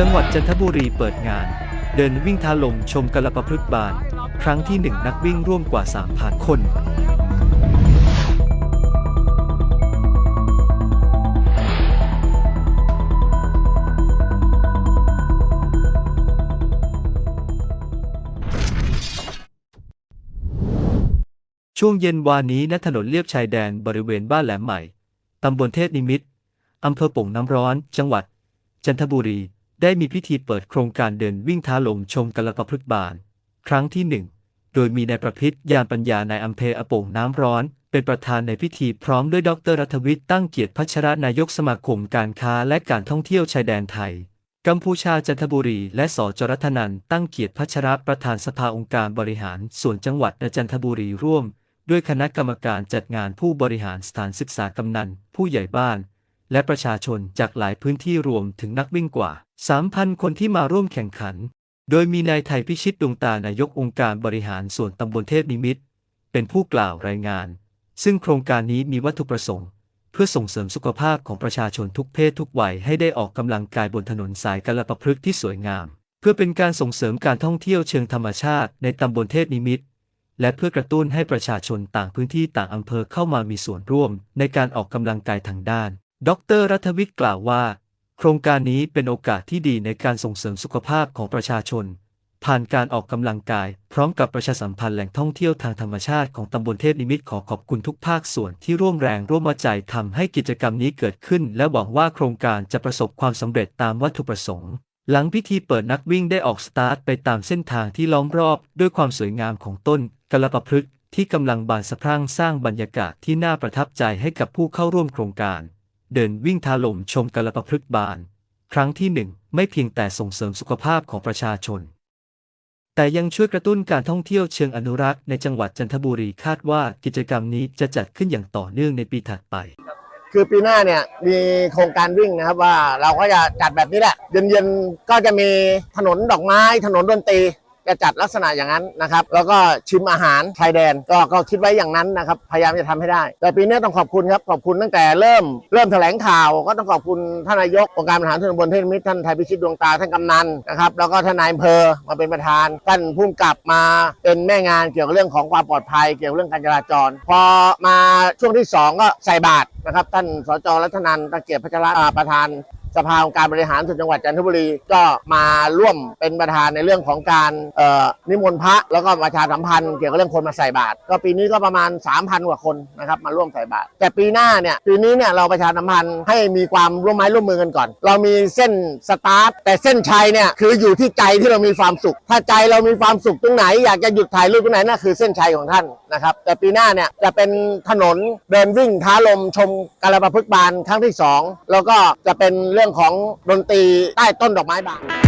จังหวัดจันทบุรีเปิดงาน เดินวิ่งท้าลมชมกลประพฤกบาน ครั้งที่หนึ่งนักวิ่งร่วมกว่า 3,000 คนช่วงเย็นวานนี้ณถนนเลียบชายแดนบริเวณบ้านแหลมใหม่ ตำบลเทพนิมิตรอำเภอป่งน้ำร้อน จังหวัด จันทบุรี ได้มีพิธีเปิดโครงการเดินวิ่งท้าลมชมกลปพฤกษ์บาน ครั้งที่หนึ่งโดยมีนายประพิษยานปัญญานายอำเภออโป่งน้ำร้อน เป็นประธานในพิธีพร้อมด้วยดรรัฐวิทย์ตั้งเกียรติพัชรนายกสมาคมการค้าและการท่องเที่ยวชายแดนไทย กัมพูชาจันทบุรี และสจรัตนันท์ตั้งเกียรติพัชรประธานสภาองค์การบริหาร ส่วนจังหวัดจันทบุรีร่วม ด้วยคณะกรรมการจัดงานผู้บริหารสถานศึกษากำนัน ผู้ใหญ่บ้าน และประชาชนจากหลายพื้นที่รวมถึงนักวิ่งกว่า 3,000 คนที่มาร่วมแข่งขัน โดยมีนายไทยพิชิตดวงตานายกองค์การบริหารส่วนตำบลเทพนิมิตรเป็นผู้กล่าวรายงาน ซึ่งโครงการนี้มีวัตถุประสงค์ เพื่อส่งเสริมสุขภาพของประชาชนทุกเพศทุกวัยให้ได้ออกกำลังกายบนถนนสายกลปะพฤกษ์ที่สวยงาม เพื่อเป็นการส่งเสริมการท่องเที่ยวเชิงธรรมชาติในตำบลเทพนิมิตรและเพื่อกระตุ้นให้ประชาชนต่างพื้นที่ต่างอำเภอเข้ามามีส่วนร่วมในการออกกำลังกายทางด้าน ดร รัฐวิทย์กล่าวว่า โครงการนี้เป็นโอกาสที่ดีในการส่งเสริมสุขภาพของประชาชน ผ่านการออกกำลังกาย พร้อมกับประชาสัมพันธ์แหล่งท่องเที่ยวทางธรรมชาติของตำบลเทพนิมิตรขอขอบคุณทุกภาคส่วนที่ร่วมแรงร่วมใจทำให้กิจกรรมนี้เกิดขึ้น และหวังว่าโครงการจะประสบความสำเร็จตามวัตถุประสงค์ หลังพิธีเปิดนักวิ่งได้ออกสตาร์ทไปตามเส้นทางที่ล้อมรอบ ด้วยความสวยงามของต้นกลปะพฤกษ์ที่กำลังบานสะพรั่งสร้างบรรยากาศที่น่าประทับใจให้กับผู้เข้าร่วมโครงการ เดินวิ่งทาลมชมกลปพฤกษ์บาน ครั้งที่หนึ่งไม่เพียงแต่ส่งเสริมสุขภาพของประชาชน แต่ยังช่วยกระตุ้นการท่องเที่ยวเชิงอนุรักษ์ในจังหวัดจันทบุรีคาดว่ากิจกรรมนี้จะจัดขึ้นอย่างต่อเนื่องในปีถัดไปคือปีหน้าเนี่ยมีโครงการวิ่งนะครับว่าเราก็จะจัดแบบนี้แหละ เย็นๆก็จะมีถนนดอกไม้ถนนดนตรี จะจัดลักษณะอย่างนั้นนะครับ แล้วก็ชิมอาหารชายแดนก็ก็คิดไว้อย่างนั้นนะครับ พยายามจะทำให้ได้ แต่ปีนี้ต้องขอบคุณครับ ขอบคุณตั้งแต่เริ่มเริ่มแถลงข่าว ก็ต้องขอบคุณท่านนายกองค์การบริหารส่วนบลเทพนิมิตรท่านไทยพิชิตดวงตาท่านกำนันนะครับ แล้วก็ท่านนายอำเภอมาเป็นประธาน ท่านผู้กำกับมาเป็นแม่งานเกี่ยวกับเรื่องของความปลอดภัย เกี่ยวกับเรื่องการจราจร พอมาช่วงที่สองก็ใส่บาตรนะครับ ท่านสจรัตนันตะเกียรติพัชระอ่าประธาน สภาองค์การบริหารส่วนจังหวัดจันทบุรีก็มาร่วมเป็นประธานในเรื่องของการนิมนต์พระแล้วก็ประชาสัมพันธ์เกี่ยวกับเรื่องคนมาใส่บาตรก็ปีนี้ก็ประมาณ 3,000 กว่าคนนะครับมาร่วมใส่บาตรแต่ปีหน้าเนี่ยปีนี้เนี่ยเราประชาสัมพันธ์ให้มีความร่วมไม้ร่วมมือกันก่อน เรามีเส้นสตาร์ทแต่เส้นชัยเนี่ยคืออยู่ที่ใจที่เรามีความสุข ถ้าใจเรามีความสุขตรงไหน อยากจะหยุดถ่ายรูปตรงไหนนั่นคือเส้นชัยของท่านนะครับแต่ปีหน้าเนี่ยจะเป็นถนนเดินวิ่งท้าลมชมกาลปะพฤกษ์บานครั้งที่สองแล้วก็จะเป็นเรื่องของดนตรีใต้ต้นดอกไม้บาง